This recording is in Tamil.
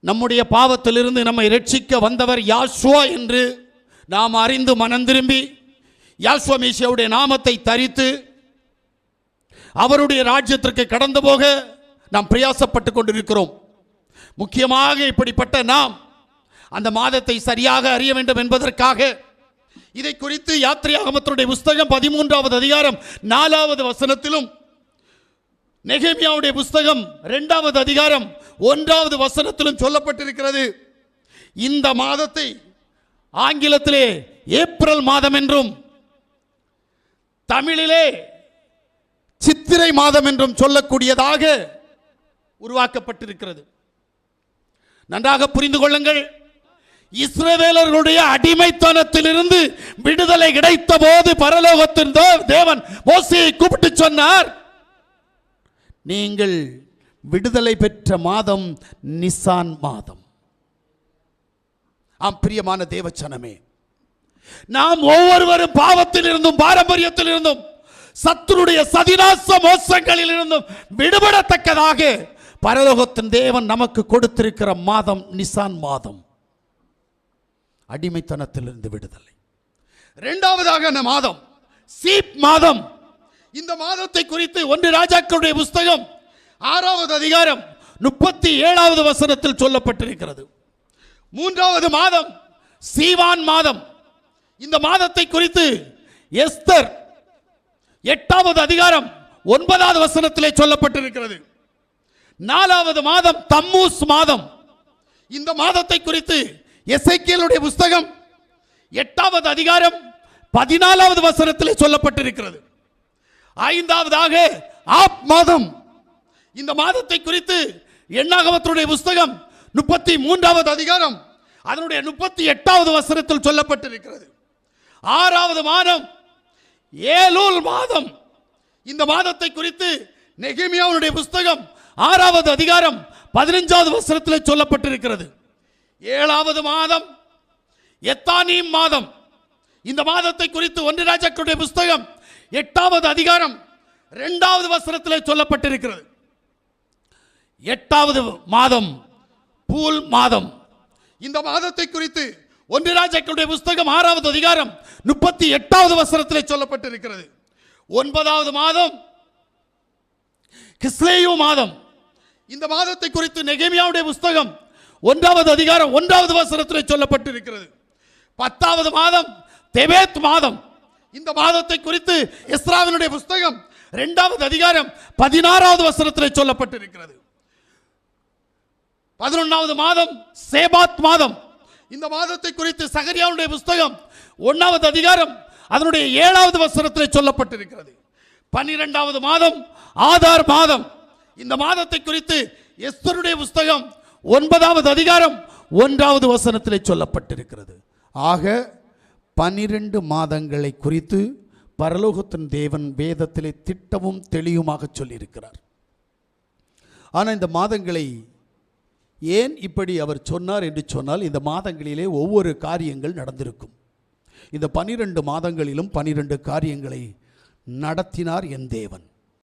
நம்முடைய பாவத்திலிருந்து நம்மை ரட்சிக்க வந்தவர் யாஷ்வா என்று நாம் அறிந்து மனம் திரும்பி யாஷ்வா மீசியாவுடைய நாமத்தை தரித்து அவருடைய ராஜ்யத்திற்கு கடந்து போக நாம் பிரயாசப்பட்டு கொண்டிருக்கிறோம். முக்கியமாக இப்படிப்பட்ட நாம் அந்த மாதத்தை சரியாக அறிய வேண்டும் என்பதற்காக இதை குறித்து யாத்திரையாகமத்தினுடைய புஸ்தகம் பதிமூன்றாவது அதிகாரம் நாலாவது வசனத்திலும் நெகேமியாவுடைய புஸ்தகம் இரண்டாவது அதிகாரம் ஒன்றாவது வசனத்திலும் சொல்லப்பட்டிருக்கிறது. இந்த மாதத்தை ஆங்கிலத்திலே ஏப்ரல் மாதம் என்றும் தமிழிலே சித்திரை மாதம் என்றும் சொல்லக்கூடியதாக உருவாக்கப்பட்டிருக்கிறது. நன்றாக புரிந்து கொள்ளுங்கள். இஸ்ரவேலர்களுடைய அடிமைத்தனத்திலிருந்து விடுதலை கிடைத்த போது பரலோகத்தின் தேவன் மோசியை கூப்பிட்டு சொன்னார். நீங்கள் விடுதலை பெற்ற மாதம் நிசான் மாதம். ஆம் பிரியமான தேவச்சனமே நாம் ஒவ்வொருவரும் பாவத்தில் இருந்தும் பாரம்பரியத்தில் இருந்தும் சத்துருடைய சதிநாச மோசங்களில் இருந்தும் விடுபடத்தக்கதாக பரலோகத்தின் தேவன் நமக்கு கொடுத்திருக்கிற மாதம் நிசான் மாதம். அடிமைத்தனத்திலிருந்து விடுதலை. இரண்டாவதாக அந்த மாதம் சீப் மாதம். இந்த மாதத்தை குறித்து ஒன்று ராஜாக்களுடைய புஸ்தகம் ஆறாவது அதிகாரம் முப்பத்தி ஏழாவது வசனத்தில் சொல்லப்பட்டிருக்கிறது. மூன்றாவது மாதம் சீவான் மாதம். இந்த மாதத்தை குறித்து எஸ்தர் எட்டாவது அதிகாரம் ஒன்பதாவது வசனத்திலே சொல்லப்பட்டிருக்கிறது. நாலாவது மாதம் தம்மூஸ் மாதம். இந்த மாதத்தை குறித்து எசைக்கியலுடைய புஸ்தகம் எட்டாவது அதிகாரம் பதினாலாவது வசனத்திலே சொல்லப்பட்டிருக்கிறது. ஐந்தாவதாக ஆப் மாதம் இந்த மாதத்தை குறித்து எண்ணாகவத்தினுடைய புஸ்தகம் முப்பத்தி மூன்றாவது அதிகாரம் அதனுடைய முப்பத்தி எட்டாவது வசனத்தில் சொல்லப்பட்டிருக்கிறது. ஆறாவது மாதம் ஏலூல் மாதம். இந்த மாதத்தை குறித்து நெகிமியாவுடைய புஸ்தகம் ஆறாவது அதிகாரம் பதினஞ்சாவது வசனத்தில் சொல்லப்பட்டிருக்கிறது. ஏழாவது மாதம் எத்தானீம் மாதம். இந்த மாதத்தை குறித்து ஒன்று ராஜாக்களுடைய புஸ்தகம் எட்டாவது அதிகாரம் இரண்டாவது வசனத்தில் சொல்லப்பட்டிருக்கிறது. எட்டாவது மாதம் பூல் மாதம். இந்த மாதத்தை குறித்து ஒன்று ராஜாக்களுடைய புஸ்தகம் ஆறாவது அதிகாரம் முப்பத்தி எட்டாவது வசனத்தில் சொல்லப்பட்டிருக்கிறது. ஒன்பதாவது மாதம் கிஸ்லேயு மாதம். இந்த மாதத்தை குறித்து நெகேமியாவுடைய புஸ்தகம் ஒன்றாவது அதிகாரம் ஒன்றாவது வசனத்தில் சொல்லப்பட்டிருக்கிறது. பத்தாவது மாதம் தெபேத் மாதம். இந்த மாதத்தை குறித்து இஸ்ராவினுடைய புஸ்தகம் இரண்டாவது அதிகாரம் பதினாறாவது வசனத்தில் சொல்லப்பட்டிருக்கிறது. பதினொன்றாவது மாதம் சேபாத் மாதம். இந்த மாதத்தை குறித்து சகரியாவுடைய புஸ்தகம் ஒன்றாவது அதிகாரம் அதனுடைய ஏழாவது வசனத்தில் சொல்லப்பட்டிருக்கிறது. பன்னிரெண்டாவது மாதம் ஆதார் மாதம். இந்த மாதத்தை குறித்து எஸ்தருடைய புஸ்தகம் ஒன்பதாவது அதிகாரம் ஒன்றாவது வசனத்தில் சொல்லப்பட்டிருக்கிறது. ஆக பனிரெண்டு மாதங்களை குறித்து பரலோகத்தின் தேவன் வேதத்திலே திட்டமும் தெளிவுமாக சொல்லியிருக்கிறார். ஆனால் இந்த மாதங்களை ஏன் இப்படி அவர் சொன்னார் என்று சொன்னால் இந்த மாதங்களிலே ஒவ்வொரு காரியங்கள் நடந்திருக்கும். இந்த பனிரெண்டு மாதங்களிலும் பனிரெண்டு காரியங்களை நடத்தினார் என் தேவன்.